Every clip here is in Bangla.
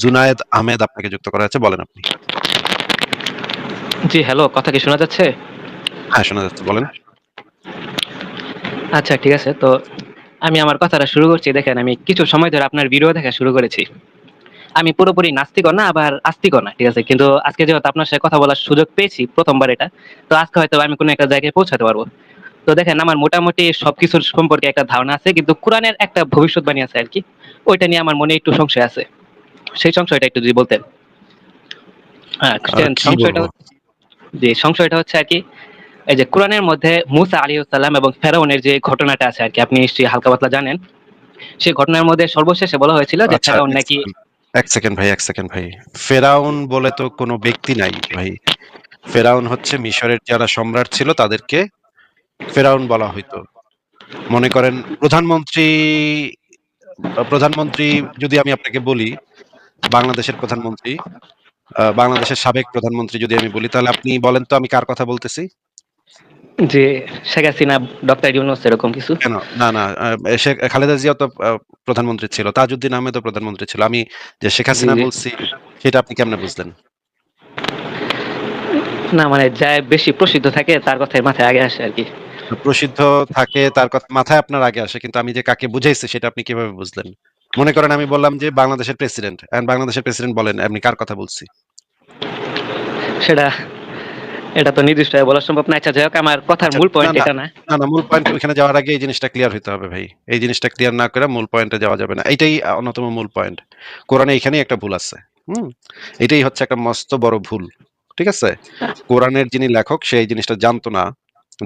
জুনায়েদ আহমেদ আপনাকে যুক্ত করা হয়েছে বলেন আপনি। জি হ্যালো কথা কি শোনা যাচ্ছে? হ্যাঁ শোনা যাচ্ছে বলেন। আচ্ছা ঠিক আছে তো আমি আমার কথাটা শুরু করছি দেখেন আমি কিছু সময় ধরে আপনার ভিডিও দেখা শুরু করেছি। আমি পুরোপুরি নাস্তিকও না আবার আস্তিকও না ঠিক আছে কিন্তু আজকে যেহেতু আপনার সাথে কথা বলার সুযোগ পেয়েছি প্রথমবার এটা তো আজকে হয়তো আমি কোনো একটা জায়গায় পৌঁছাতে পারব। তো দেখেন আমার মোটামুটি সবকিছুর সম্পর্কে একটা ধারণা আছে কিন্তু কোরআনের একটা ভবিষ্যৎবাণী আছে আর কি ওইটা নিয়ে আমার মনে একটু সংশয় আছে। সেই সংশয়টা একটু যদি বলতেন। হ্যাঁ সংশয়টা জি সংশয়টা হচ্ছে আর কি এই যে কোরআনের মধ্যে মুসা আলী সাল্লাম এবং ফেরাউনের যে ঘটনাটা আছে আর কি আপনি নিশ্চয়ই হালকা পাতলা জানেন। সেই ঘটনার মধ্যে সর্বশেষে বলা হয়েছিল যে আচ্ছা, ফেরাউন নাকি এক সেকেন্ড ভাই এক সেকেন্ড ভাই। ফেরাউন বলে তো কোনো ব্যক্তি নাই ভাই। ফেরাউন হচ্ছে মিশরের যারা সম্রাট ছিল তাদেরকে ফেরাউন বলা হইতো। মনে করেন প্রধানমন্ত্রী প্রধানমন্ত্রী যদি আমি আপনাকে বলি বাংলাদেশের প্রধানমন্ত্রী বাংলাদেশের সাবেক প্রধানমন্ত্রী যদি আমি বলি তাহলে আপনি বলেন তো আমি কার কথা বলতেছি? যে শেখ হাসিনা ডক্টর ইউনুস এরকম কিছু? কেন? না না শেখ খালেদা জিয়া তো প্রধানমন্ত্রী ছিল তাজউদ্দিন আহমেদ তো প্রধানমন্ত্রী ছিল। আমি যে শেখ হাসিনা বলছি সেটা আপনি কেমনে বুঝলেন? না মানে যা বেশি প্রসিদ্ধ থাকে তার কথাই মাথায় আগে আসে আর কি। প্রসিদ্ধ থাকে তার কথা মাথায় আপনার আগে আসে কিন্তু আমি যে কাকে বুঝাইছি সেটা আপনি কীভাবে বুঝলেন? মনে করেন আমি বললাম যে বাংলাদেশের প্রেসিডেন্ট এন্ড বাংলাদেশের প্রেসিডেন্ট বলেন আপনি কার কথা বলছি? সেটা এটা তো নির্দিষ্ট বলা সম্ভব না। আচ্ছা যাই হোক আমার কথার আচ্ছা, মূল পয়েন্ট। এটা না। না না মূল পয়েন্ট ওইখানে যাওয়ার আগে এই জিনিসটা ক্লিয়ার হতে হবে ভাই। এই জিনিসটা ক্লিয়ার না করে মূল পয়েন্টে যাওয়া যাবে না। এটাই অন্যতম মূল পয়েন্ট কোরআনে এখানেই একটা ভুল আছে হুম? এটাই হচ্ছে একটা মস্ত বড় ভুল ঠিক আছে? কোরআনের যিনি লেখক সেই জিনিসটা জানতো না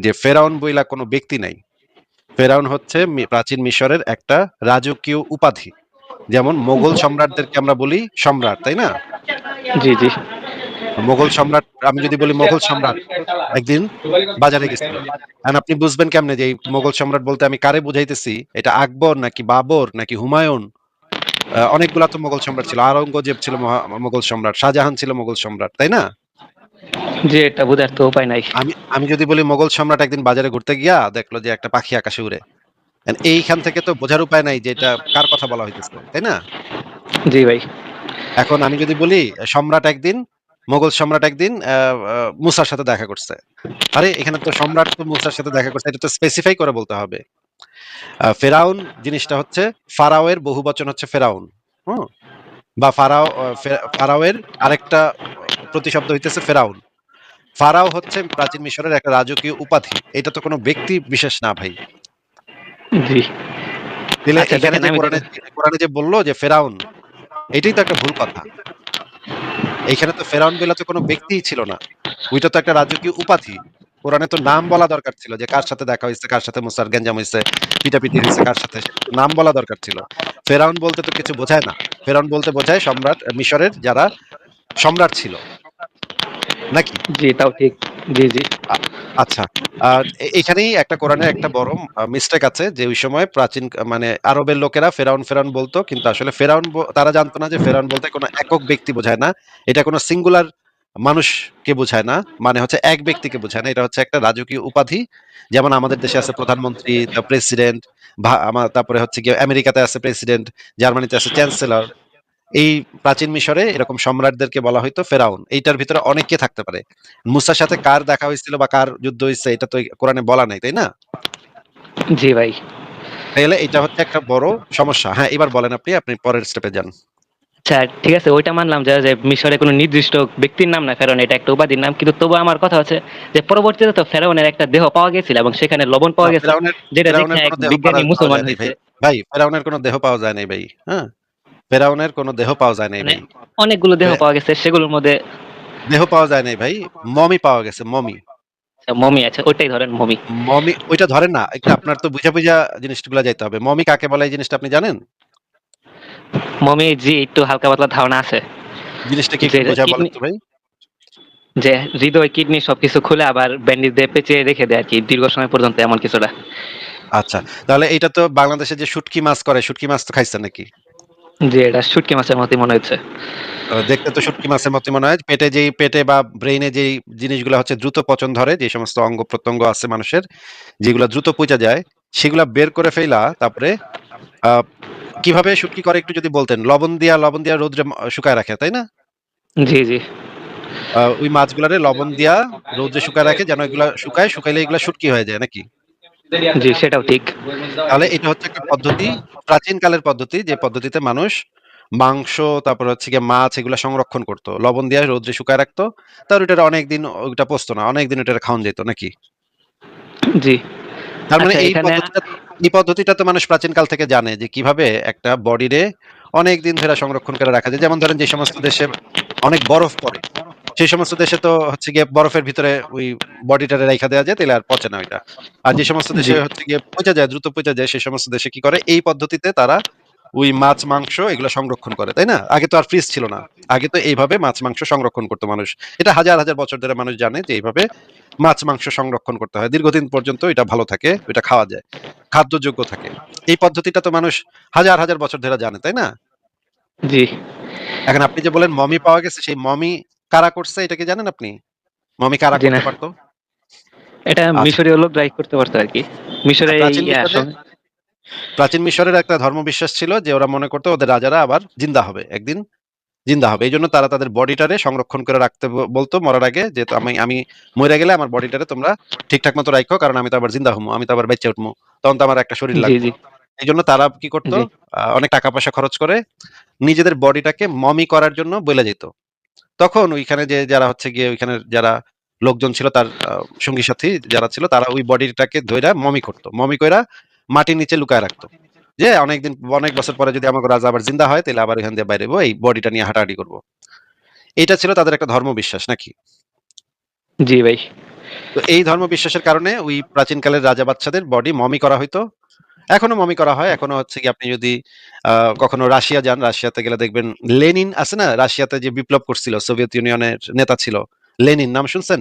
যে ফেরাউন বইলা কোনো ব্যক্তি নাই। ফেরাউন হচ্ছে প্রাচীন মিশরের একটা রাজকীয় উপাধি। যেমন মোগল সম্রাটদেরকে আমরা বলি সম্রাট তাই না? জি জি। মোগল সম্রাট আমি যদি বলি মোগল সম্রাট একদিন বাজারে গেছিল আর আপনি বুঝবেন কেমনে যে এই মোগল সম্রাট বলতে আমি কারে বুঝাইতেছি? এটা আকবর নাকি বাবর নাকি হুমায়ুন? অনেকগুলা তো মোগল সম্রাট ছিল। আরঙ্গজেব ছিল মোগল সম্রাট শাহজাহান ছিল মোগল সম্রাট তাই না? যে এটা বোঝার তো উপায় নাই। আমি আমি যদি বলি মোগল সম্রাট একদিন বাজারে ঘুরতে গিয়া দেখল যে একটা পাখি আকাশে উড়ে। এইখান থেকে তো বোঝার উপায় নাই যে এটা কার কথা বলা হইতেছে তাই না? জি ভাই। এখন আমি যদি বলি সম্রাট একদিন মোগল সম্রাট একদিন মুসার সাথে দেখা করছে। আরে এখানে তো সম্রাট তো মুসার সাথে দেখা করছে এটা তো স্পেসিফাই করে বলতে হবে। ফেরাউন জিনিসটা হচ্ছে ফারাওয়ের বহু বচন হচ্ছে ফেরাউন। হুম? বা ফারাও ফারাওয়ের আরেকটা প্রতিশব্দ হইতেছে ফেরাউন। ফারাও হচ্ছে প্রাচীন মিশরের একটা রাজকীয় উপাধি। এটা তো কোনো ব্যক্তি বিশেষ না ভাই। জি। আচ্ছা, এখানে দেখেন যে আমি- কোরআনে কোরআনে যে বলল যে ফেরাউন এটাই তো একটা ভুল কথা। এইখানে তো ফেরাউন বলে তো কোনো ব্যক্তিই ছিল না। ওইটা তো একটা রাজকীয় উপাধি। কোরআনে তো নাম বলা দরকার ছিল যে কার সাথে দেখা হয়েছে কার সাথে মুসার গেঞ্জাম হয়েছে পিটাপিটি হয়েছে কার সাথে নাম বলা দরকার ছিল। ফেরাউন বলতে তো কিছু বোঝায় না। ফেরাউন বলতে বোঝায় সম্রাট মিশরের যারা সম্রাট ছিল। নাকি? জি তাও ঠিক। জি জি। আচ্ছা। এখানেই একটা কোরআনের একটা বড় মিস্টেক আছে যে ওই সময় প্রাচীন মানে আরবের লোকেরা ফেরাউন ফেরাউন বলতো কিন্তু আসলে ফেরাউন তারা জানতো না যে ফেরাউন বলতে কোনো একক ব্যক্তি বোঝায় না। এটা কোনো সিঙ্গুলার মানুষকে বোঝায় না মানে হচ্ছে এক ব্যক্তিকে বোঝায় না। এটা হচ্ছে একটা রাজকীয় উপাধি। যেমন আমাদের দেশে আছে প্রধানমন্ত্রী প্রেসিডেন্ট আমার তারপরে হচ্ছে কি আমেরিকাতে আছে প্রেসিডেন্ট জার্মানিতে আছে চ্যান্সেলর এই প্রাচীন মিশরে এরকম সম্রাটদেরকে বলা হয়তো ফেরাউন। এইটার ভিতরে অনেকে থাকতে পারে। মুসার সাথে কার দেখা হয়েছিল বা কার যুদ্ধ হয়েছে এটা তো কোরআনে বলা নাই তাই না? জি ভাই। তাহলে এটা হচ্ছে একটা বড় সমস্যা। হ্যাঁ এবার বলেন আপনি আপনি পরের স্টেপে যান। আচ্ছা ঠিক আছে ওইটা মানলাম যে মিশরে কোনো নির্দিষ্ট ব্যক্তির নাম না ফেরাউন এটা একটা উপাধির নাম। কিন্তু তবু আমার কথা হচ্ছে যে পরবর্তীতে তো ফেরাউনের একটা দেহ পাওয়া গেছিল এবং সেখানে লবণ পাওয়া গেছে যেটা বিজ্ঞানী মুসলমান ভাই ফেরাউনের কোনো দেহ পাওয়া যায় নাই ভাই হ্যাঁ? ফেরাউনের কোনো দেহ পাওয়া যায় নাই মানে ভাই। অনেকগুলো দেহ। পাওয়া গেছে সেগুলোর মধ্যে দেহ পাওয়া যায় নাই ভাই। মমি পাওয়া গেছে মমি। আচ্ছা, মমি আছে ওইটাই ধরেন মমি। মমি ওইটা ধরেন না একটু আপনার তো বুঝা বুঝা জিনিসগুলো যাইতে হবে। মমি কাকে বলে এই জিনিসটা আপনি জানেন? মমি জি একটু হালকা পাতলা ধারণা আছে। জিনিসটা কি বোঝা বলেন কিডনি- তো ভাই। যে হৃদয় কিডনি সবকিছু খুলে আবার ব্যান্ডেজ দিয়ে পেঁচিয়ে রেখে দেয় আর কি দীর্ঘ সময় পর্যন্ত এমন কিছুটা। আচ্ছা তাহলে এটা তো বাংলাদেশে যে শুটকি মাছ করে শুটকি মাছ তো খাইছেন নাকি? যে এটা শুটকি মাছের মতোই মনে হচ্ছে দেখতে তো শুটকি মাছের মতো মনে হয় পেটে যেই পেটে বা ব্রেইনে যেই জিনিসগুলো হচ্ছে দ্রুত পচন ধরে যে সমস্ত অঙ্গ প্রত্যঙ্গ আছে মানুষের যেগুলো দ্রুত পচা যায় সেগুলা বের করে ফেলা তারপরে আহ, কীভাবে শুটকি করে একটু যদি বলতেন? লবণ দিয়া লবণ দিয়া রৌদ্রে শুকায় রাখে, তাই না? জি, জি। ওই মাছগুলারে লবণ দিয়া রৌদ্রে শুকায় রাখে যেন এগুলা শুকায়, শুকাইলে এগুলা শুটকি হয়ে যায় নাকি? জি, সেটাও ঠিক। তাহলে এটা হচ্ছে একটা পদ্ধতি, প্রাচীন কালের পদ্ধতি যে পদ্ধতিতে মানুষ মাংস তারপর হচ্ছে গিয়ে মাছ এগুলা সংরক্ষণ করত। লবণ দিয়া রৌদ্রে শুকায় রাখতো। তার ওইটার অনেকদিন ওইটা পোস্ত না। অনেকদিন ওইটারে খাওয়ান যেত নাকি? জি। তার মানে আচ্ছা এই পদ্ধতিটা এই পদ্ধতিটা তো মানুষ প্রাচীনকাল থেকে জানে যে কীভাবে একটা বডিরে অনেকদিন ধরে সংরক্ষণ করে রাখা যায়। যেমন ধরেন যে সমস্ত দেশে অনেক বরফ পড়ে। সেই সমস্ত দেশে তো হচ্ছে গিয়ে বরফের ভিতরে ওই বডিটারে রাইখা দেওয়া যায় তাহলে আর পচে না ওইটা। আর যে সমস্ত দেশে হচ্ছে গিয়ে পইচা যায়, দ্রুত পইচা যায় সেই সমস্ত দেশে কি করে এই পদ্ধতিতে তারা ওই মাছ, মাংস এগুলো সংরক্ষণ করে, তাই না? আগে তো আর ফ্রিজ ছিল না। আগে তো এইভাবে মাছ, মাংস সংরক্ষণ করতো মানুষ। এটা হাজার, হাজার বছর ধরে মানুষ জানে যে এইভাবে মাছ, মাংস সংরক্ষণ করতে হয়। দীর্ঘদিন পর্যন্ত এটা ভালো থাকে, এটা খাওয়া যায়। খাদ্যযোগ্য থাকে। এই পদ্ধতিটা তো মানুষ হাজার, হাজার বছর ধরে জানে, তাই না? জি। এখন আপনি যে বলেন মমি পাওয়া গেছে, সেই মমি কারা করছে এটা কি জানেন আপনি? মমি কারা করতে পারত? এটা আচ্ছা। মিশরীয় লোকরাই করতে পারতো এই প্রাচীন মিশরে প্রাচীন মিশরের একটা ধর্মবিশ্বাস ছিল যে ওরা মনে করত ওদের রাজারা আবার জিন্দা হবে। একদিন জিন্দা হবে। এইজন্য তারা তাদের বডিটারে সংরক্ষণ করে রাখতে বলত মরার আগে যে আমি আমি মরে গেলে আমার বডিটারে তোমরা ঠিকঠাক মতো রাখো কারণ আমি তো আবার জিন্দা হমু। আমি তো আবার বেঁচে উঠবো তখন তো আমার একটা শরীর লাগবে। এই জন্য তারা কি করতো। অনেক টাকা-পয়সা খরচ করে নিজেদের বডিটাকে মমি করার জন্য বলে যেত। তখন ওইখানে যে যারা হচ্ছে গিয়ে ওইখানের যারা লোকজন ছিল তার সঙ্গী সাথী যারা ছিল তারা ওই বডিটাকে ধইরা মমি করত। মমি কইরা মাটির নিচে লুকায় রাখত। যে অনেকদিন অনেক বছর পরে যদি আমাকে রাজা আবার জিন্দা হয় তাহলে আবার ওইখান দিয়ে বাইরে এই বডিটা নিয়ে হাঁটাহাঁটি করব এটা ছিল তাদের একটা ধর্ম বিশ্বাস নাকি? জি ভাই। তো এই ধর্ম বিশ্বাসের কারণে ওই প্রাচীনকালের রাজা বাদশাদের বডি মমি করা হইতো। এখনও মমি করা হয়। এখনও হচ্ছে কি আপনি যদি কখনো রাশিয়া যান, রাশিয়াতে গেলে দেখবেন লেনিন আছে না? রাশিয়াতে যে বিপ্লব করছিল সোভিয়েত ইউনিয়নের নেতা ছিল। লেনিন নাম শুনছেন?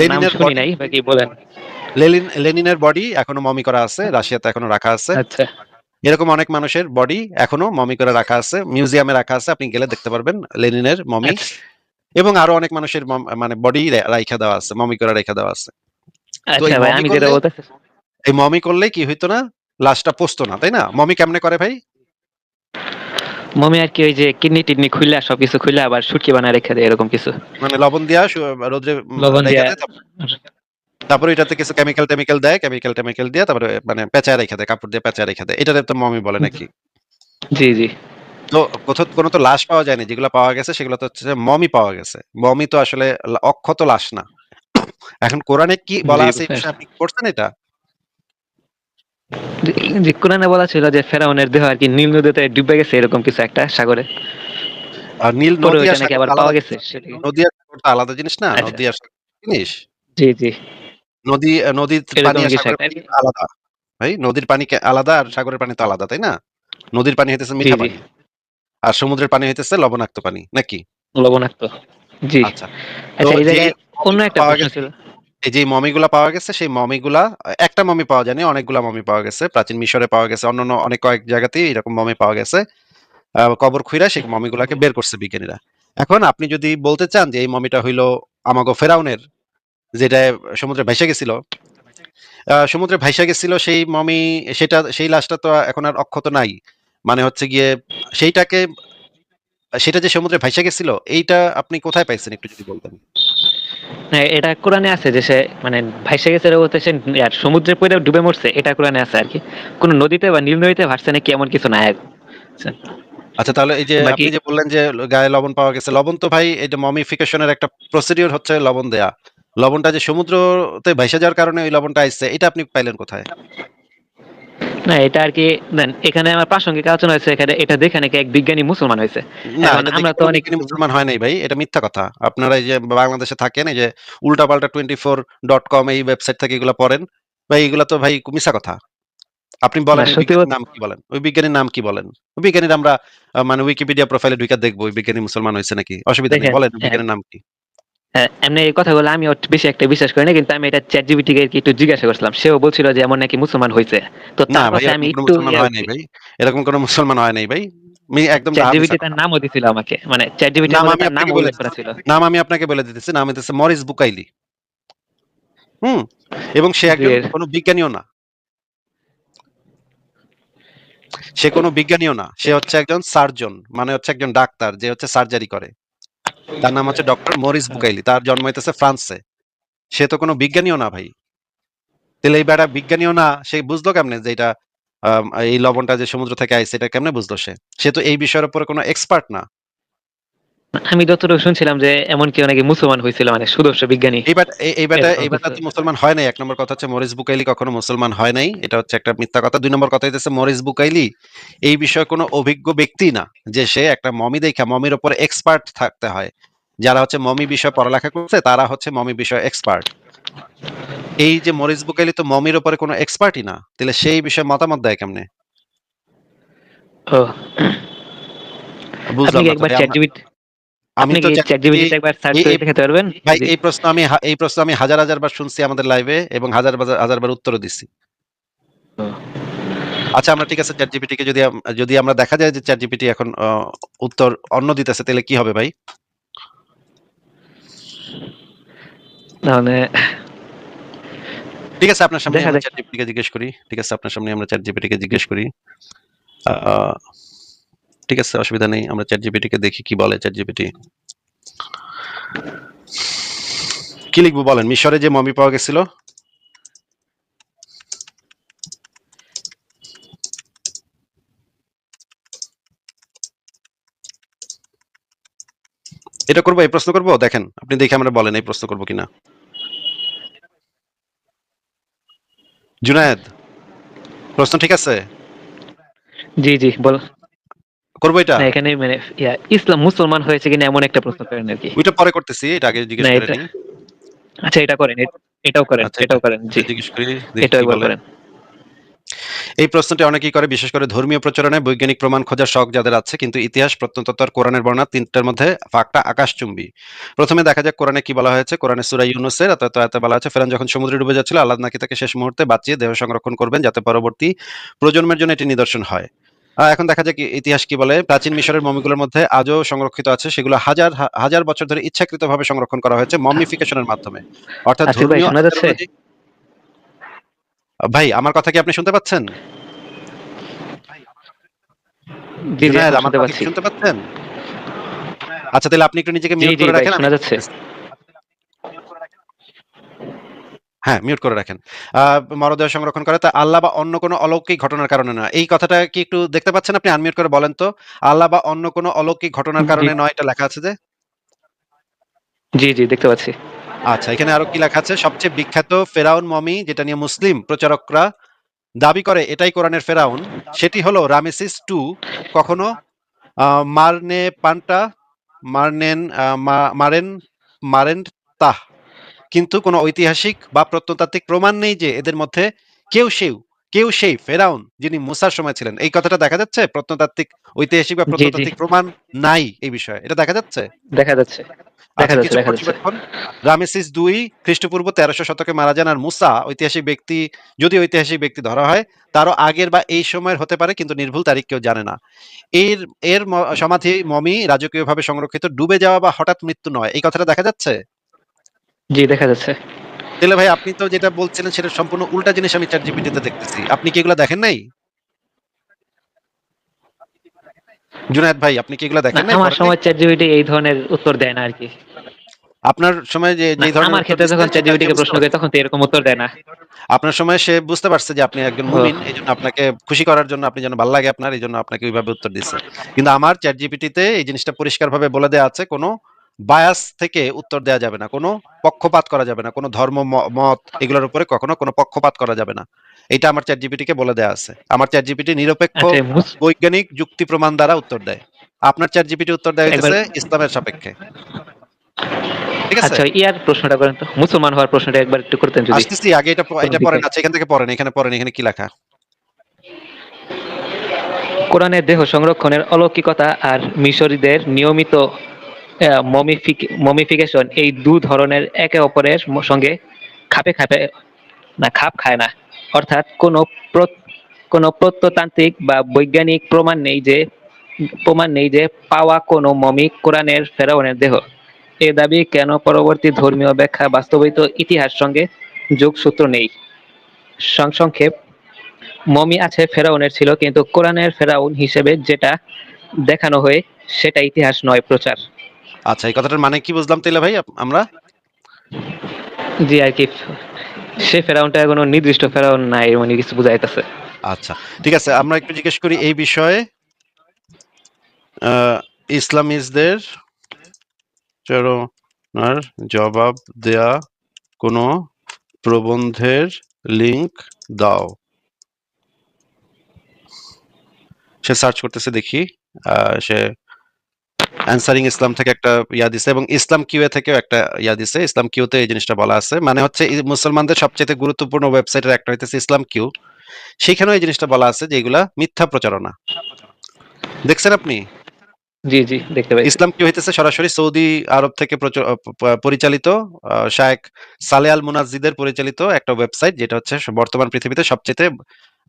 লেনিনের বডি নাই। বাকি বলেন। লেলিন লেনিনের বডি এখনও মমি করা আছে। রাশিয়াতে এখনও রাখা আছে। আচ্ছা। এরকম অনেক মানুষের বডি এখনও মমি করে রাখা আছে। মিউজিয়ামে রাখা আছে। আপনি গেলে দেখতে পারবেন লেনিনের মমি। আচ্ছা। এবং আরও অনেক মানুষের মানে বডি রাইখা দেওয়া আছে। মমি করে রাইখা দেওয়া আছে। আচ্ছা ভাই আমি যেটা বলতেছি এই মমি করলে কি হইতো না? লাশটা পচতো না, তাই না? মমি কেমনে করে ভাই? মমি আরকি ওই যে খুইলা সবকিছু খুইলা আবার শুটকি বানায় রেখে দেয় এরকম কিছু। মানে লবণ দিয়া রোদ্রে লবণ দিয়া তারপর এটাতে কিছু কেমিক্যাল-টেমিক্যাল দেয়। কেমিক্যাল-টেমিক্যাল দিয়ে তারপরে মানে পেঁচায় রাইখা দেয়। কাপড় দিয়ে পেঁচায় রাইখা দেয়। এটারে তো মমি বলে নাকি? জি, জি। তো কোথাও কোনো তো লাশ পাওয়া যায়নি। যেগুলা পাওয়া গেছে সেগুলো তো হচ্ছে মমি পাওয়া গেছে। মমি তো আসলে অক্ষত লাশ না। এখন কোরআনে কি বলা আছে আপনি কি পড়ছেন এটা? কোরআনে বলা ছিল যে ফেরাউনের দেহ আরকি নীল নদীতে ডুবে গেছে এরকম কিছু একটা সাগরে। আর নীল নদী আর নাকি সাগর আবার পাওয়া গেছে নদী আর আলাদা জিনিস না? আচ্ছা। নদী আর জিনিস? জি, জি। নদী নদীর পানি আর আলাদা। ভাই নদীর পানি আলাদা আর সাগরের পানি তো আলাদা, তাই না? নদীর পানি হইতেছে মিঠা পানি। আর সমুদ্রের পানি হইতেছে লবণাক্ত পানি, নাকি? লবণাক্ত। জি। আচ্ছা। আচ্ছা এই জায়গায় অন্য একটা প্রশ্ন ছিল। এই যে মমিগুলা পাওয়া গেছে সেই মমিগুলা একটা মমি পাওয়া যায়নি, অনেকগুলা মমি পাওয়া গেছে। প্রাচীন মিশরে পাওয়া গেছে। অন্যান্য অনেক কয়েক জায়গাতেই এরকম মমি পাওয়া গেছে। কবর খুইরা সেই মমিগুলাকে বের করছে বিজ্ঞানীরা। এখন আপনি যদি বলতে চান যে এই মমিটা হইল আমাগো ফেরাউনের যেটা সমুদ্রে ভাইসা গেছিল। সমুদ্রে ভাইসা গেছিল সেই মমি সেটা সেই লাশটা তো এখন আর অক্ষত নাই। মানে হচ্ছে গিয়ে সেইটাকে সেটা যে সমুদ্রে ভাইসা গেছিল এইটা আপনি কোথায় পাইছেন একটু যদি বলতেন? এটা কোরআনে আছে যে সে মানে ভাইসা গেছে বলতে সে আর সমুদ্রে পইড়া ডুবে মরছে এটা কোরআনে আছে আরকি। কোন নদীতে বা নীল নদীতে ভাসছে নাকি এমন কিছু নাই আচ্ছা তাহলে এই যে আপনি যে বললেন যে গায়ে লবণ পাওয়া গেছে। লবণ তো ভাই এটা মমিফিকেশন এর একটা প্রসিডিউর হচ্ছে লবণ দেয়া। লবণটা যে সমুদ্রতে ভাইসা যাওয়ার কারণে ওই লবণটা আসছে এটা আপনি পাইলেন কোথায়? না এটা আরকি দেন এখানে আমার প্রাসঙ্গিক আলোচনা হয়েছে এখানে এটা দেখে নাকি এক বিজ্ঞানী মুসলমান দেখে আমরা তো অনেক মুসলমান হয় নাই ভাই। এটা মিথ্যা কথা। আপনারা এই যে বাংলাদেশে থাকেন এই যে উল্টাপাল্টা 24.com এই ওয়েবসাইট থেকে এগুলা পড়েন। ভাই এগুলা তো ভাই মিছা কথা। আপনি বলেন নাম কি বলেন? ওই বিজ্ঞানীর নাম কি বলেন? ওই বিজ্ঞানীর আমরা মানে উইকিপিডিয়া প্রোফাইলে ঢুইকা দেখব ওই বিজ্ঞানী মুসলমান হয়েছে নাকি। অসুবিধা নেই। বলেন হ্যাঁ, বিজ্ঞানীর নাম কি? হ্যাঁ, এমনি এই কথাগুলো আমিও বেশি একটা বিশ্বাস করি না। কিন্তু আমি এটা ChatGPT কে একটু জিজ্ঞাসা করছিলাম। সেও বলছিল যে এমন নাকি মুসলমান হইছে। তো না তার পাশে আমি একটু। এরকম কোন মুসলমান হয় নাই ভাই। মি একদম ডাহা ChatGPT মিছা তার নামও দিছিল আমাকে। মানে ChatGPT নাম তার নাম উল্লেখ করা ছিল। নাম আমি আপনাকে বলে দিতেছি। নাম হইতেছে মরিস বুকাইলি। হুম? এবং সে। একজন কোন বিজ্ঞানীও না। সে কোনো বিজ্ঞানীও না সে হচ্ছে একজন সার্জন মানে হচ্ছে একজন ডাক্তার যে হচ্ছে সার্জারি করে তার নাম হচ্ছে ডক্টর মরিস বুকাইলি। তার জন্ম হইতেছে ফ্রান্সে। সে তো কোনো বিজ্ঞানীও না ভাই। তাহলে এই বেড়া বিজ্ঞানীও না, সে বুঝলো কেমনে যে এটা এই লবণটা যে সমুদ্র থেকে আইসে এটা কেমনে বুঝলো সে? সে তো এই বিষয়ের উপরে কোনো এক্সপার্ট না। আমি যতটুকু শুনছিলাম যে এমন কেউ নাকি মুসলমান হয়েছিল মানে সুদর্শ বিজ্ঞানী। এই এই- এই এই কিছু। মুসলমান হয় নাই। এক নম্বর কথা হচ্ছে মরিস বুকাইলি কখনো মুসলমান হয় নাই। এটা হচ্ছে একটা মিথ্যা কথা। দুই নম্বর কথা হইতেছে মরিস বুকাইলি এই বিষয়ে কোনো অভিজ্ঞ ব্যক্তি না যে সে একটা মমি দেখা মমির উপরে এক্সপার্ট থাকতে হয়। যারা হচ্ছে মমি বিষয়ে পড়ালেখা করছে তারা হচ্ছে মমি বিষয়ে এক্সপার্ট এই যে মরিস বুকাইলি তো মমির উপরে কোনো এক্সপার্টই না। তাহলে সেই বিষয়ে মতামত দেয় কেমনে? ও। বুঝলাম একবার চ্যাট আমি আপনি তো একবার সার্চ এই- করে এই- পারবেন ভাই এই প্রশ্ন আমি এই প্রশ্ন আমি হাজার হাজার বার শুনছি আমাদের লাইভে এবং হাজার হাজার বার উত্তরও দিছি আচ্ছা আমরা ঠিক আছে চ্যাট জিপিটি কে যদি যদি আমরা দেখা যায় যে চ্যাট জিপিটি এখন উত্তর অন্য দিতেছে তাহলে কি হবে ভাই? তাহলে ঠিক আছে আপনার সামনে। চ্যাট জিপিটি কে জিজ্ঞেস করি। ঠিক আছে আপনার সামনে আমরা চ্যাট জিপিটি কে জিজ্ঞেস করি। আহ, ঠিক আছে, অসুবিধা নেই। আমরা চ্যাট জিপিটি কে দেখি কি বলে চ্যাট জিপিটি কি লিখব বলেন? মিশরে যে মমি পাওয়া গেছিল? এটা করব, এই প্রশ্ন করব? দেখেন, আপনি দেখে আমরা বলেন এই প্রশ্ন করব কিনা। জুনায়েদ, প্রশ্ন ঠিক আছে? জি জি, বল। করব এটা? এখানে মানে ইসলাম মুসলমান হয়েছে কিনা এমন একটা প্রশ্ন করেন আর কি। ওইটা পরে করতেছি এটা আগে জিজ্ঞেস করে আচ্ছা এটা করেন এটাও করেন আচ্ছা, এটাও করেন জি। জিজ্ঞেস করি একবার করেন। এই প্রশ্নটি অনেকেই করে বিশেষ করে ধর্মীয় প্রচারণে বৈজ্ঞানিক প্রমাণ খোঁজার শখ যাদের আছে কিন্তু ইতিহাস প্রত্নতত্ত্ব আর কোরআনের বর্ণনা তিনটার মধ্যে ফাঁকটা আকাশচুম্বী। প্রথমে দেখা যাক কোরআনে কি বলা হয়েছে। কোরআনে সূরা ইউনুসের এত বলা হয়েছে ফেরান যখন সমুদ্রে ডুবে যাচ্ছিল আল্লাহ নাকি তাকে শেষ মুহূর্তে বাঁচিয়ে দেহ সংরক্ষণ করবেন যাতে পরবর্তী প্রজন্মের জন্য এটি নিদর্শন হয়। এখন দেখা যাক ইতিহাস কি বলে। প্রাচীন মিশরের মমিগুলোর মধ্যে আজও সংরক্ষিত আছে। সেগুলো হাজার হাজার বছর ধরে ইচ্ছাকৃতভাবে সংরক্ষণ করা হয়েছে মমিফিকেশনের মাধ্যমে। অর্থাৎ ভাই, অনুযায়ী- ভাই আমার কথা কি আপনি পাচ্ছেন? আমার কথা শুনতে পাচ্ছেন? আচ্ছা তাহলে আপনি একটু নিজেকে মিউট করে রাখেন শোনা যাচ্ছে। হ্যাঁ মিউট করে রাখেন। মরদেহ সংরক্ষণ করে তা আল্লাহ বা অন্য কোনো অলৌকিক ঘটনার কারণে নয়। এই কথাটা কি একটু দেখতে পাচ্ছেন আপনি? আনমিউট করে বলেন তো। আল্লাহ বা অন্য কোনো অলৌকিক ঘটনার কারণে নয় এটা লেখা আছে যে? জি জি দেখতে পাচ্ছি। আচ্ছা এখানে আরও কি লেখা আছে? সবচেয়ে বিখ্যাত ফেরাউন মমি যেটা নিয়ে মুসলিম প্রচারকরা দাবি করে এটাই কোরআনের ফেরাউন সেটি হলো রামেসিস টু কখনো মারনে পান্টা মারনেন মারেন মারেন তাহ। কিন্তু কোনো ঐতিহাসিক বা প্রত্নতাত্ত্বিক প্রমাণ নেই যে এদের মধ্যে কেউ সেও কেউ সেই ফেরাউন যিনি মুসার সময় ছিলেন। এই কথাটা দেখা যাচ্ছে? প্রত্নতাত্ত্বিক ঐতিহাসিক বা। প্রত্নতাত্ত্বিক প্রমাণ নাই এই বিষয়ে। এটা দেখা যাচ্ছে? দেখা যাচ্ছে। আচ্ছা, রামেসিস দুই খ্রিস্টপূর্ব তেরোশো শতকে মারা যান আর মুসা ঐতিহাসিক ব্যক্তি যদি ঐতিহাসিক ব্যক্তি ধরা হয় তারও আগের বা এই সময়ের হতে পারে কিন্তু নির্ভুল তারিখ কেউ জানে না। এর এর সমাধি মমি রাজকীয়ভাবে সংরক্ষিত ডুবে যাওয়া বা হঠাৎ মৃত্যু নয়। এই কথাটা দেখা যাচ্ছে? জি দেখা যাচ্ছে। তাহলে ভাই আপনি তো যেটা বলছিলেন সেটা সম্পূর্ণ উল্টা জিনিস আমি চ্যাট জিপিটিতে দেখতেছি। আপনি কি এগুলো দেখেন নাই? জুনায়েদ ভাই আপনি কি এগুলো দেখেন নাই আমার সময় চ্যাট জিবিটি এই ধরনের উত্তর দেয় না আর কি। আপনার সময় যে যে ধরনের আমার ক্ষেত্রে যখন চ্যাট বুঝতে প্রশ্ন করি তখন তো এরকম উত্তর দেয় না। আপনার সময় সে বুঝতে পারছে যে আপনি একজন মুমিন এই জন্য আপনাকে খুশি করার জন্য আপনি যেন ভালো লাগে আপনার এই জন্য আপনাকে ওইভাবে উত্তর দিচ্ছে। কিন্তু আমার চ্যাট জিপিটিতে এই জিনিসটা পরিষ্কারভাবে বলে দেওয়া আছে কোনো বায়াস থেকে উত্তর দেওয়া যাবে না। কোনো পক্ষপাত করা যাবে না। কোনো ধর্ম মত এগুলোর উপরে কখনো কোনো পক্ষপাত করা যাবে না। এটা আমার চ্যাট জিপিটি কে বলে দেওয়া আছে। আমার চ্যাট জিপিটি নিরপেক্ষ আচ্ছা বৈজ্ঞানিক যুক্তি প্রমাণ দ্বারা উত্তর দেয়। আপনার চ্যাট জিপিটি উত্তর দেওয়া হইতেছে একবার- ইসলামের সাপেক্ষে। ঠিক আছে? আচ্ছা ইয়ার প্রশ্নটা করেন তো। মুসলমান হওয়ার প্রশ্নটা একবার একটু করতেন যদি আসতেছি আগে এটা এটা পড়েন আচ্ছা এখান থেকে পড়েন এখানে পড়েন এখানে কি লেখা? কোরআনের দেহ সংরক্ষণের অলৌকিকতা আর মিশরীদের নিয়মিত মমিফিকেশন এই দু ধরনের একে অপরের সঙ্গে খাপে খাপে, না, খাপ খায় না। অর্থাৎ কোনো কোনো প্রত্নতান্ত্রিক বা বৈজ্ঞানিক প্রমাণ নেই যে, প্রমাণ নেই যে পাওয়া কোনো মমি কোরআনের ফেরাউনের দেহ। এ দাবি কেন পরবর্তী ধর্মীয় ব্যাখ্যা বাস্তবিত ইতিহাস সঙ্গে যোগসূত্র নেই? সংক্ষেপ মমি আছে ফেরাউনের ছিল, কিন্তু কোরআনের ফেরাউন হিসেবে যেটা দেখানো হয়, সেটা ইতিহাস নয়, প্রচার। আচ্ছা এই কথাটার মানে কি বুঝলাম তাহলে ভাই আমরা? জি আর কি সে ফেরাউনটা কোনো নির্দিষ্ট ফেরাউন নাই মানে কিছু বুঝাইতেছে। আচ্ছা ঠিক আছে আমরা একটু জিজ্ঞেস করি এই বিষয়ে ইসলামিস্টদের প্রেরণার জবাব দেয়া কোনো প্রবন্ধের লিংক দাও। সে সার্চ করতেছে দেখি আহ, সে অ্যান্সারিং ইসলাম থেকে একটা ইয়া দিছে এবং ইসলাম কিউএ থেকেও একটা ইয়া দিছে। ইসলাম কিউতে এই জিনিসটা বলা আছে। মানে হচ্ছে মুসলমানদের সবচেয়ে গুরুত্বপূর্ণ ওয়েবসাইটের একটা হইতেছে ইসলাম কিউ সেখানেও এই জিনিসটা বলা আছে যে এগুলা মিথ্যা প্রচারণা। দেখছেন আপনি? জি জি দেখতে পাই ইসলাম কি হইতেছে সরাসরি সৌদি আরব থেকে প্রচ- পরিচালিত শায়েখ সালে আল মুনাজিদের পরিচালিত একটা ওয়েবসাইট যেটা হচ্ছে বর্তমান পৃথিবীতে সবচেয়ে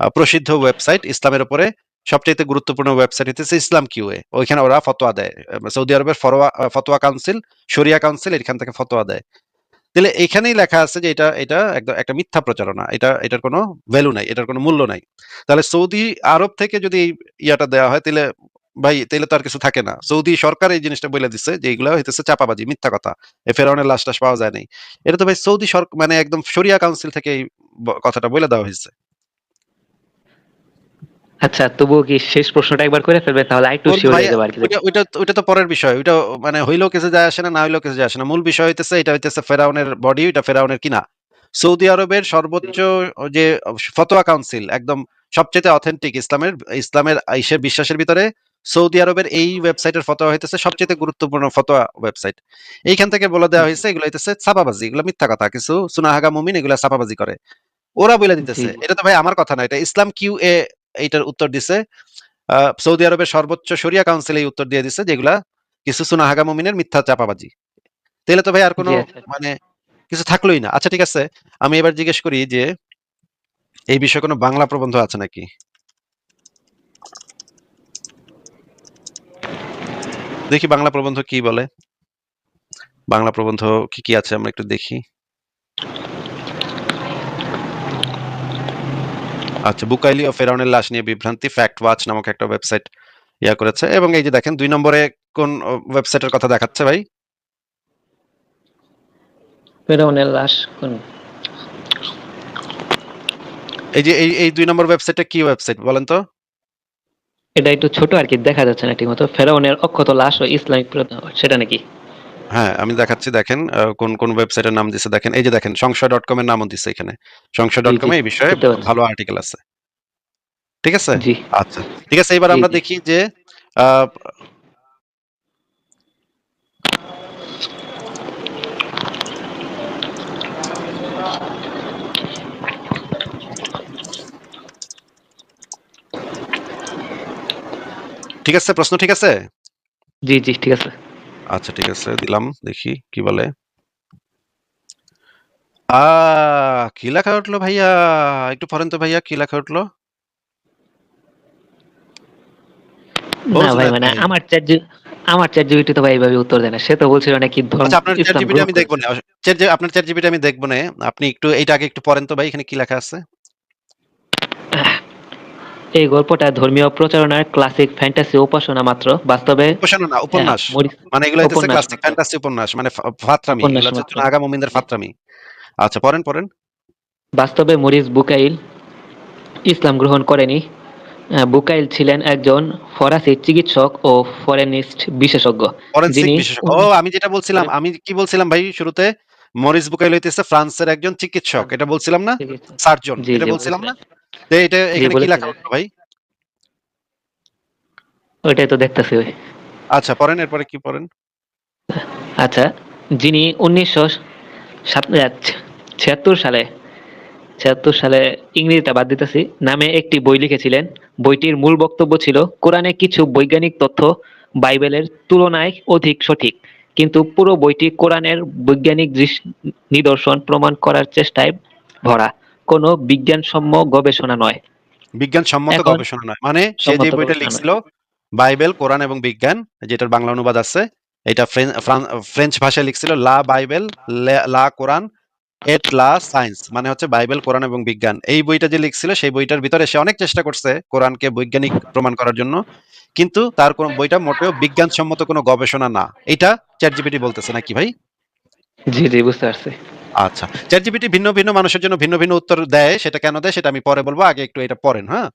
প্রসিদ্ধ ওয়েবসাইট ইসলামের উপরে। সবচেয়ে গুরুত্বপূর্ণ ওয়েবসাইট হচ্ছে ইসলাম কিউএ ওইখানে ওরা ফতোয়া দেয়। সৌদি আরবের ফতোয়া কাউন্সিল শরিয়া কাউন্সিল এখান থেকে ফতোয়া দেয়। তাহলে এখানেই লেখা আছে যে এটা এটা একদম একটা মিথ্যা প্রচারণা, এটা, এটার কোনো ভ্যালু নাই, এটার কোনো মূল্য নাই। তাহলে সৌদি আরব থেকে যদি ইয়াটা দেওয়া হয়, তাহলে ভাই, তাহলে তো আর কিছু থাকে না। সৌদি সরকার এই জিনিসটা বলে দিচ্ছে যে এগুলো হইতেছে চাপাবাজি, মিথ্যা কথা। এ ফেরাউনের লাশ টাশ পাওয়া যায় নাই। এটা তো ভাই সৌদি সরকার মানে একদম শরিয়া কাউন্সিল থেকে এই কথাটা বলে দেওয়া হয়েছে আচ্ছা তবুও কি শেষ প্রশ্নটা একবার করে ফেলবে? তাহলে আরেকটু শিওর হয়ে যাবে আর কি। ওইটা ওইটা তো পরের বিষয়। ওইটা মানে হইলেও কিছু যায় আসে না না হইলেও কিছু যায় আসে না। মূল বিষয় হইতেছে এটা হইতেছে ফেরাউনের বডি এটা ফেরাউনের কিনা। সৌদি আরবের সর্বোচ্চ যে ফতোয়া কাউন্সিল একদম সবচেয়ে অথেন্টিক ইসলামের ইসলামের ইসের বিশ্বাসের ভিতরে সৌদি আরবের এই ওয়েবসাইটের ফতোয়া হইতেছে সবচেয়ে গুরুত্বপূর্ণ ফতোয়া ওয়েবসাইট এইখান থেকে বলে দেওয়া হয়েছে এগুলো হইতেছে ছাপাবাজি এগুলো মিথ্যা কথা কিছু সুনাহাগা মুমিন এগুলো ছাপাবাজি করে। ওরা বলে দিতেছে। এটা তো ভাই আমার কথা না এটা ইসলাম কিউ এ এইটার উত্তর দিছে। সৌদি আরবের সর্বোচ্চ শরিয়া কাউন্সিল এই উত্তর দিয়ে দিচ্ছে যেগুলা কিছু সুনাহাগা মুমিনের মিথ্যা চাপাবাজি। তাহলে তো ভাই আর কোনো আচ্ছা। মানে কিছু থাকলোই না। আচ্ছা ঠিক আছে। আমি এবার জিজ্ঞেস করি যে এই বিষয়ে কোনো বাংলা প্রবন্ধ আছে নাকি? দেখি বাংলা প্রবন্ধ কি বলে। বাংলা প্রবন্ধ কি কি আছে আমরা একটু দেখি। আচ্ছা বুকাইলি ও ফেরাউনের লাশ নিয়ে বিভ্রান্তি ফ্যাক্ট ওয়াচ নামক একটা ওয়েবসাইট ইয়া করেছে। এবং এই যে দেখেন দুই নম্বরে কোন ওয়েবসাইটের কথা দেখাচ্ছে ভাই? ফেরাউনের লাশ কোন? এই যে এই এই দুই নম্বর ওয়েবসাইটটা কি ওয়েবসাইট বলেন তো? এটা একটু ছোট আর কি দেখা যাচ্ছে না ঠিক মতো ফেরাউনের অক্ষত লাশ ও ইসলামিক সেটা নাকি? হ্যাঁ আমি দেখাচ্ছি দেখেন কোন কোন ওয়েবসাইটের নাম দিছে দেখেন এই যে দেখেন সংশয় ডট কম এর নামও দিছে এখানে। সংশয় ডট কম এই বিষয়ে ভালো আর্টিকেল আছে। ঠিক আছে? আচ্ছা ঠিক আছে এবার আমরা দেখি যে ঠিক আছে প্রশ্ন ঠিক আছে? জি জি ঠিক আছে। আচ্ছা ঠিক আছে দিলাম দেখি কি বলে। আ কি লেখা উঠল ভাইয়া? একটু পড়েন তো ভাইয়া কি লেখা উঠল? না বুঝলেন ভাই মানে আমার চ্যাট আমার চ্যাট জিপিটি তো ভাই এইভাবে উত্তর দেয় না। সে তো বলছিল নাকি ধর্ম আচ্ছা আপনার চ্যাট ইসলাম জিপিটি আমি দেখব। না। চ্যাট আপনার চ্যাট জিপিটি আমি দেখব না। আপনি একটু এইটা আগে একটু পড়েন তো ভাই এখানে কি লেখা আছে? এই গল্পটা ধর্মীয় প্রচারণার ক্লাসিক ফ্যান্টাসি উপাসনা মাত্র বাস্তবে উপাসনা না উপন্যাস। হ্যাঁ, মানে এগুলো হইতেছে উপন্যাস ক্লাসিক ফ্যান্টাসি উপন্যাস মানে ফাত্রামি উপন্যাস এগুলো হচ্ছে মুমিনদের ফাত্রামি। আচ্ছা পড়েন পড়েন। বাস্তবে মরিস বুকাইল ইসলাম গ্রহণ করেনি। বুকাইল ছিলেন একজন ফরাসি চিকিৎসক ও ফরেনিস্ট বিশেষজ্ঞ। বিশেষজ্ঞ। ও আমি যেটা বলছিলাম আমি কি বলছিলাম ভাই শুরুতে? মরিস বুকাইল হইতেছে ফ্রান্সের একজন চিকিৎসক এটা বলছিলাম না? সার্জন এটা বলছিলাম না। তো এটা এখানে কি লেখা উঠল ভাই? ওইটাই তো দেখতেছি ওই আচ্ছা পড়েন এরপরে কি পড়েন? আচ্ছা যিনি উনিশশো ছিয়াত্তর সালে ছিয়াত্তর সালে ইংরেজিটা বাদ দিতেছি নামে একটি বই লিখেছিলেন। বইটির মূল বক্তব্য ছিল কোরআনে কিছু বৈজ্ঞানিক তথ্য বাইবেলের তুলনায় অধিক সঠিক। কিন্তু পুরো বইটি কোরআনের বৈজ্ঞানিক নিদর্শন প্রমাণ করার চেষ্টায় ভরা। কোনো বিজ্ঞানসম্ম গবেষণা নয়। বিজ্ঞানসম্মত গবেষণা নয়। মানে সে যে বইটা লিখছিল বাইবেল কোরআন এবং বিজ্ঞান যেটার বাংলা অনুবাদ আছে এটা ফ্রেঞ্চ ভাষায় লিখছিল লা বাইবেল লা কোরআন এট লা সায়েন্স মানে হচ্ছে বাইবেল কোরআন এবং বিজ্ঞান। এই বইটা যে লিখছিল সেই বইটার ভিতরে সে অনেক চেষ্টা করছে কোরআনকে বৈজ্ঞানিক প্রমাণ করার জন্য কিন্তু তার কোন বইটা মোটেও বিজ্ঞানসম্মত কোনো গবেষণা না। এটা চ্যাট জিপিটি বলতেছে নাকি ভাই? জি জি বুঝতে পারছি। আচ্ছা চ্যাট জিপিটি ভিন্ন ভিন্ন মানুষের জন্য ভিন্ন ভিন্ন উত্তর দেয় সেটা কেন দেয় সেটা আমি পরে বলব আগে একটু এটা পড়েন হ্যাঁ?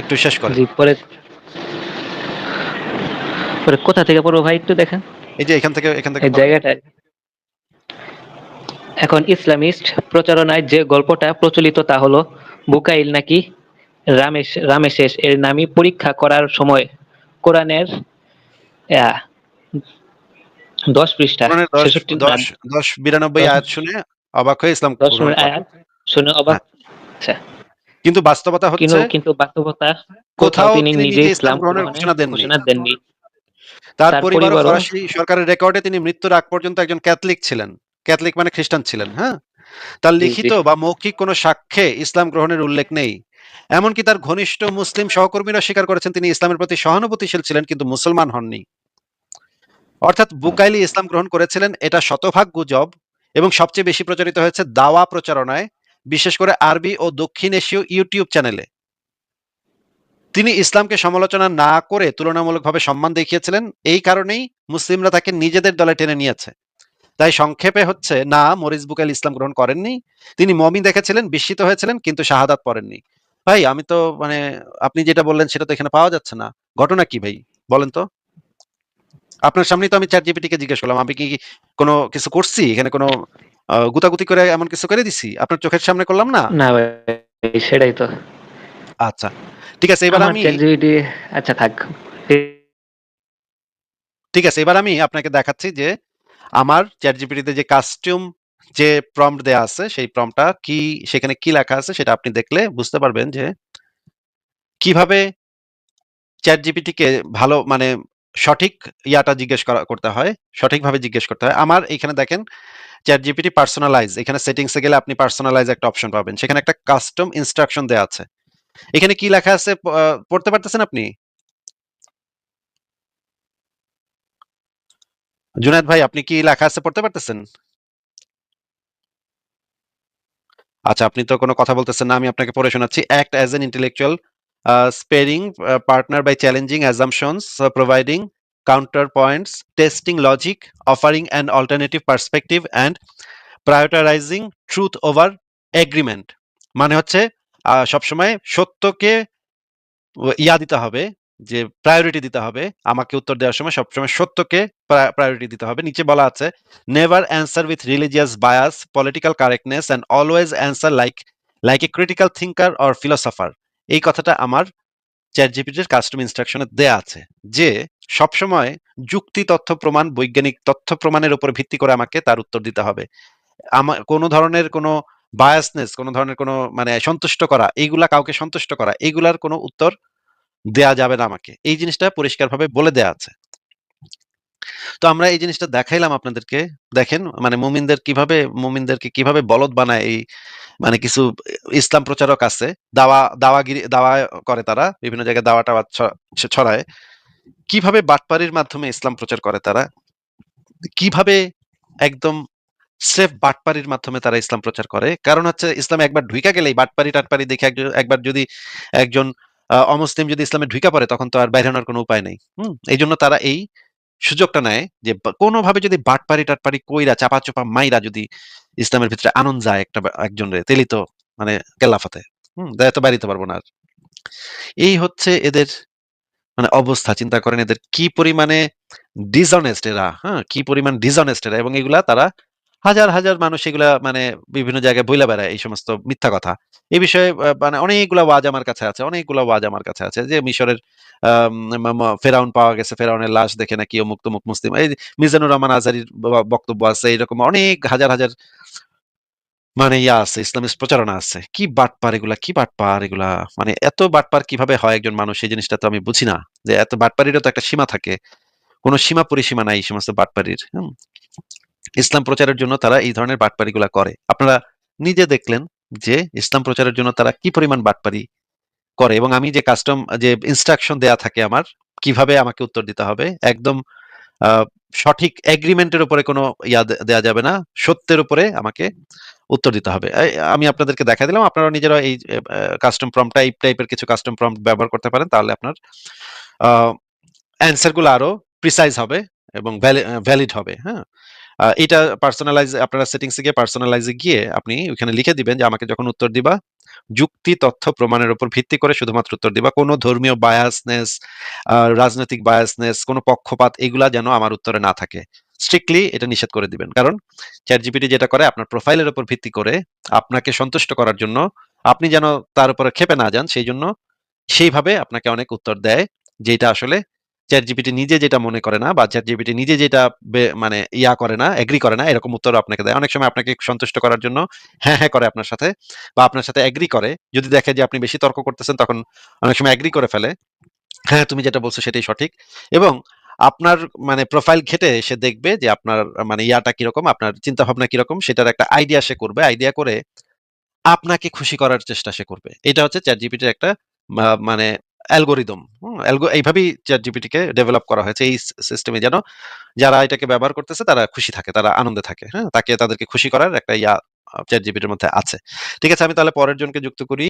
একটু শেষ করেন। জি পরে পরে কোথা থেকে পড়ব ভাই একটু দেখেন। এই যে এখান থেকে এখান থেকে জায়গাটা এখন ইসলামিস্ট প্রচারণায় যে গল্পটা প্রচলিত তা হলো বুকাইল নাকি রামেশ রামেশেষ এর নামই পরীক্ষা করার সময় কোরআনের দশ পৃষ্ঠা দশ বিরানব্বই আয়াত শুনে অবাক হয়ে ইসলাম শুনে অবাক আচ্ছা। কিন্তু বাস্তবতা হচ্ছে কিন্তু বাস্তবতা কোথাও তিনি নিজে ইসলাম গ্রহণের ঘোষণা দেননি। তার পরিবারও- ফরাসি সরকারের রেকর্ডে তিনি মৃত্যুর আগ পর্যন্ত একজন ক্যাথলিক ছিলেন। ক্যাথলিক মানে খ্রিস্টান ছিলেন হ্যাঁ? তার। লিখিত বা মৌখিক কোনো সাক্ষ্যে ইসলাম গ্রহণের উল্লেখ নেই। এমনকি তার ঘনিষ্ঠ মুসলিম সহকর্মীরা স্বীকার করেছেন তিনি ইসলামের প্রতি সহানুভূতিশীল ছিলেন কিন্তু মুসলমান হননি। অর্থাৎ বুকাইলি ইসলাম গ্রহণ করেছিলেন এটা শতভাগ গুজব এবং সবচেয়ে বেশি প্রচারিত হয়েছে দাওয়া প্রচারণায় বিশেষ করে আরবি ও দক্ষিণ এশীয় ইউটিউব চ্যানেলে। তিনি ইসলামকে সমালোচনা না করে তুলনামূলকভাবে সম্মান দেখিয়েছিলেন এই কারণেই মুসলিমরা তাকে নিজেদের দলে টেনে নিয়েছে। তাই সংক্ষেপে হচ্ছে না মরিস বুকাইল ইসলাম গ্রহণ করেননি। তিনি মমিন দেখেছিলেন বিস্মিত হয়েছিলেন কিন্তু শাহাদাত পড়েননি। ভাই আমি তো মানে আপনি যেটা বললেন সেটা তো এখানে পাওয়া যাচ্ছে না। ঘটনা কি ভাই? বলেন তো। আপনার সামনেই তো আমি চ্যাট জিপিটিকে জিজ্ঞেস করলাম আমি কি কোনো কিছু করছি? এখানে কোনো গুতাগুতি করে এমন কিছু করে দিছি? আপনার চোখের সামনে করলাম না? না ভাই সেটাই তো। আচ্ছা ঠিক আছে এবার আমি আচ্ছা থাক। ঠিক আছে এবার আমি আপনাকে দেখাচ্ছি যে আমার চ্যাট জিপিটিতে যে কাস্টিউম যে প্রম্পট দেয়া আছে, সেই প্রম্পটটা কি, সেখানে কি লেখা আছে সেটা আপনি দেখলে বুঝতে পারবেন যে কীভাবে চ্যাট জিপিটিকে ভালো মানে সঠিক ইয়াটা জিজ্ঞেস করা, করতে হয়, সঠিকভাবে জিজ্ঞেস করতে হয়। আমার এখানে দেখেন চ্যাট জিপিটি পার্সোনালাইজ এখানে সেটিংসে গেলে আপনি পার্সোনালাইজ একটা অপশন পাবেন। সেখানে একটা কাস্টম ইনস্ট্রাকশন দেওয়া আছে। এখানে কি লেখা আছে পড়তে পারতেছেন আপনি? জুনায়েদ ভাই, আপনি কি লেখা আছে পড়তে পারতেছেন? আচ্ছা আপনি তো কোনো কথা বলতেছেন না, আমি আপনাকে পড়ে শোনাচ্ছি। Act as an intellectual sparring partner by challenging assumptions providing counter points testing logic offering an alternative perspective and prioritising truth over agreement মানে হচ্ছে সবসময় সত্যকে ইয়া দিতে হবে যে প্রায়োরিটি দিতে হবে, আমাকে উত্তর দেওয়ার সময় সবসময় সত্যকে প্রায়োরিটি দিতে হবে। নিচে বলা আছে never answer with religious bias political correctness and always answer like like a critical thinker or philosopher এই কথাটা আমার চ্যাট জিপিটির কাস্টম ইনস্ট্রাকশনে দেয়া আছে, যে সবসময় যুক্তি তথ্য প্রমাণ, বৈজ্ঞানিক তথ্য প্রমাণের উপর ভিত্তি করে আমাকে তার উত্তর দিতে হবে। আমার কোনো ধরনের কোনো বায়াসনেস কোনো ধরনের কোনো মানে সন্তুষ্ট করা এইগুলা কাউকে সন্তুষ্ট করা এইগুলার কোনো উত্তর দেয়া যাবে না আমাকে। এই জিনিসটা পরিষ্কারভাবে বলে দেয়া আছে। তো আমরা এই জিনিসটা দেখাইলাম আপনাদেরকে। দেখেন মানে মুমিনদের কীভাবে, মুমিনদেরকে কীভাবে বলদ বানায় এই মানে কিছু ইসলাম প্রচারক আছে। দাওয়া, দাওয়াগিরি, দাওয়া করে তারা, বিভিন্ন জায়গায় দাওয়া টাওয়া ছ- ছ- ছড়ায়। কীভাবে বাটপারির মাধ্যমে ইসলাম প্রচার করে তারা? কীভাবে একদম স্রেফ বাটপারির মাধ্যমে তারা ইসলাম প্রচার করে? কারণ হচ্ছে ইসলাম একবার ঢুইকা গেলেই বাটপারি টাটপারি দেখে একজন, একবার যদি একজন অমুসলিম যদি ইসলামে ঢুইকা পড়ে, তখন তো আর বাইরে হওয়ার কোনো উপায় নেই। এই জন্য তারা এই সুযোগটা নেয় যে কোনোভাবে যদি বাটপারি টাটপারি কইরা চাপা চোপা মাইরা যদি ইসলামের ভিতরে আনন্দ যায় একটা একজনের তেলি তো মানে কেল্লাফাতে। হম তো বাড়িতে পারব না আর। এই হচ্ছে এদের মানে অবস্থা। চিন্তা করেন এদের কি পরিমাণে ডিসঅনেস্ট এরা হ্যাঁ কি পরিমাণ ডিসঅনেস্ট এরা, এবং এগুলা তারা হাজার হাজার মানুষ এগুলা মানে বিভিন্ন জায়গায় বইলা বেড়ায় এই সমস্ত মিথ্যা কথা। এই বিষয়ে মানে অনেকগুলা ওয়াজ আমার কাছে আছে, অনেকগুলা ওয়াজ আমার কাছে আছে। যে মিশরের ফেরাউন পাওয়া গেছে, ফেরাউনের লাশ দেখে নাকি অমুক তমুক মুসলিম, এই মিজানুর রহমান আজারির বক্তব্য আছে এরকম অনেক হাজার হাজার মানে ইয়া আছে, ইসলামিস্ট প্রচারণা আছে। কি বাটপার এগুলা, কি বাটপার এগুলা? মানে এত বাটপার কীভাবে হয় একজন মানুষ, এই জিনিসটা তো আমি বুঝি না। যে এত বাটপারিরও তো একটা সীমা থাকে। কোনো সীমা পরিসীমা নাই এই সমস্ত বাটপারির, হুম। ইসলাম প্রচারের জন্য তারা এই ধরনের বাটপারিগুলা করে আপনারা নিজে দেখলেন যে ইসলাম প্রচারের জন্য তারা কি পরিমাণ বাটপারি করে এবং আমি যে কাস্টম যে ইনস্ট্রাকশন দেয়া থাকে আমার কীভাবে আমাকে উত্তর দিতে হবে একদম সঠিক এগ্রিমেন্টের উপরে কোনো ইয়া দে দেয়া যাবে না। সত্যের উপরে আমাকে উত্তর দিতে হবে। আমি আপনাদেরকে দেখা দিলাম। আপনারা নিজেরা এই কাস্টম প্রম্পট টাইপ টাইপের কিছু কাস্টম প্রম্পট ব্যবহার করতে পারেন। তাহলে আপনার আ অ্যান্সারগুলো আরও প্রিসাইজ হবে এবং ভ্যালি ভ্যালিড হবে, হ্যাঁ? এটা পার্সোনালাইজ আপনারা সেটিংস গিয়ে পার্সোনালাইজ গিয়ে আপনি ওখানে লিখে দিবেন যে আমাকে যখন উত্তর দিবা, যুক্তি, তথ্য, প্রমাণের উপর ভিত্তি করে শুধুমাত্র উত্তর দিবা। কোনো ধর্মীয় বায়াসনেস, রাজনৈতিক বায়াসনেস, কোন পক্ষপাত এগুলা যেন আমার উত্তরে না থাকে। স্ট্রিক্টলি এটা নিষেধ করে দিবেন। কারণ ChatGPT যেটা করে আপনার প্রোফাইলের উপর ভিত্তি করে আপনাকে সন্তুষ্ট করার জন্য আপনি যেন তার উপরে ক্ষেপে না যান সেই জন্য সেইভাবে আপনাকে অনেক উত্তর দেয়। যেটা আসলে ChatGPT নিজে যেটা মনে করে না বা ChatGPT নিজে যেটা মানে ইয়া করে না, এগ্রি করে না এরকম উত্তর আপনাকে দেয়। অনেক সময় আপনাকে সন্তুষ্ট করার জন্য হ্যাঁ, হ্যাঁ করে আপনার সাথে বা আপনার সাথে এগ্রি করে। যদি দেখে যে আপনি বেশি তর্ক করতেছেন তখন অনেক সময় এগ্রি করে ফেলে। হ্যাঁ, তুমি যেটা বলছো সেটাই সঠিক। এবং আপনার মানে প্রোফাইল ঘেঁটে সে দেখবে যে আপনার মানে ইয়াটা কীরকম, আপনার চিন্তাভাবনা কীরকম সেটার একটা আইডিয়া সে করবে। আইডিয়া করে আপনাকে খুশি করার চেষ্টা সে করবে। এটা হচ্ছে চ্যাট এর একটা মানে অ্যালগরিদম। এইভাবেই চ্যাট জিপিটিকে ডেভেলপ করা হয়েছে। এই সিস্টেমে যেন যারা এটাকে ব্যবহার করতেছে তারা খুশি থাকে, তারা আনন্দে থাকে, হ্যাঁ? তাকে তাদেরকে খুশি করার একটা ইয়া চ্যাট জিপিটির মধ্যে আছে। ঠিক আছে আমি তাহলে পরের জনকে যুক্ত করি।